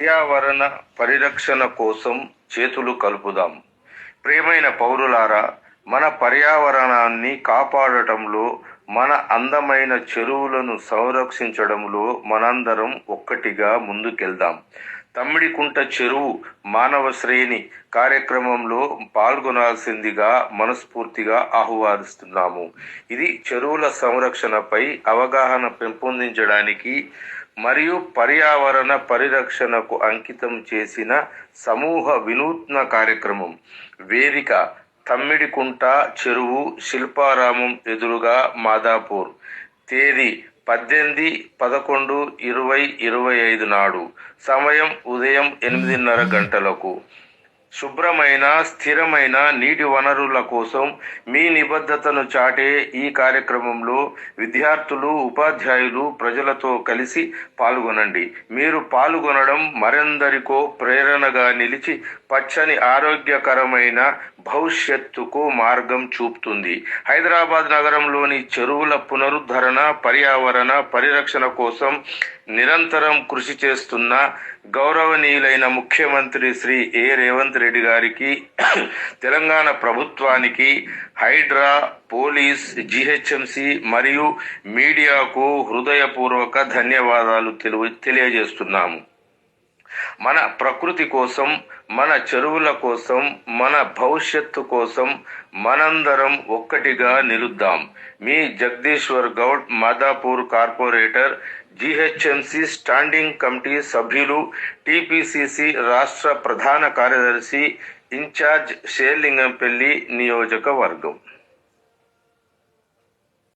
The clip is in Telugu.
పర్యావరణ పరిరక్షణ కోసం చేతులు కలుపుదాం. ప్రియమైన పౌరులారా మన పర్యావరణాన్ని కాపాడటంలో మన అందమైన చెరువులను సంరక్షించడంలో మనందరం ఒక్కటిగా ముందుకెళ్దాం. తమ్మిడికుంట చెరువు మానవ శ్రేణి కార్యక్రమంలో పాల్గొనాల్సిందిగా మనస్ఫూర్తిగా ఆహ్వానిస్తున్నాము. ఇది చెరువుల సంరక్షణపై అవగాహన పెంపొందించడానికి మరియు పర్యావరణ పరిరక్షణకు అంకితం చేసిన సమూహ వినూత్న కార్యక్రమం. వేదిక తమ్మిడికుంట చెరువు శిల్పారామం ఎదురుగా మాదాపూర్. తేదీ పద్దెనిమిది పదకొండు ఇరవై ఇరవై ఐదు నాడు. సమయం ఉదయం ఎనిమిదిన్నర గంటలకు. శుభ్రమైన స్థిరమైన నీటి వనరుల కోసం మీ నిబద్ధతను చాటే ఈ కార్యక్రమంలో విద్యార్థులు ఉపాధ్యాయులు ప్రజలతో కలిసి పాల్గొనండి. మీరు పాల్గొనడం మరెందరికో ప్రేరణగా నిలిచి పచ్చని ఆరోగ్యకరమైన భవిష్యత్తుకు మార్గం చూపుతుంది. హైదరాబాద్ నగరంలోని చెరువుల పునరుద్ధరణ పర్యావరణ పరిరక్షణ కోసం నిరంతరం కృషి చేస్తున్న గౌరవనీయులైన ముఖ్యమంత్రి శ్రీ ఏ. రేవంత్ రెడ్డి గారికి తెలంగాణ ప్రభుత్వానికి హైడ్రా పోలీస్ జిహెచ్ఎంసి మరియు మీడియాకు హృదయపూర్వక ధన్యవాదాలు తెలియజేస్తున్నాము. మన ప్రకృతి కోసం మన చెరువుల కోసం మన భవిష్యత్తు కోసం మనందరం ఒక్కటిగా నిలుద్దాం. మీ Jagadishwar Goud Madhapur corporator GHMC standing committee సభ్యులు టిపిసిసి రాష్ట్ర ప్రధాన కార్యదర్శి ఇన్ఛార్జ్ షేర్లింగంపల్లి నియోజకవర్గం.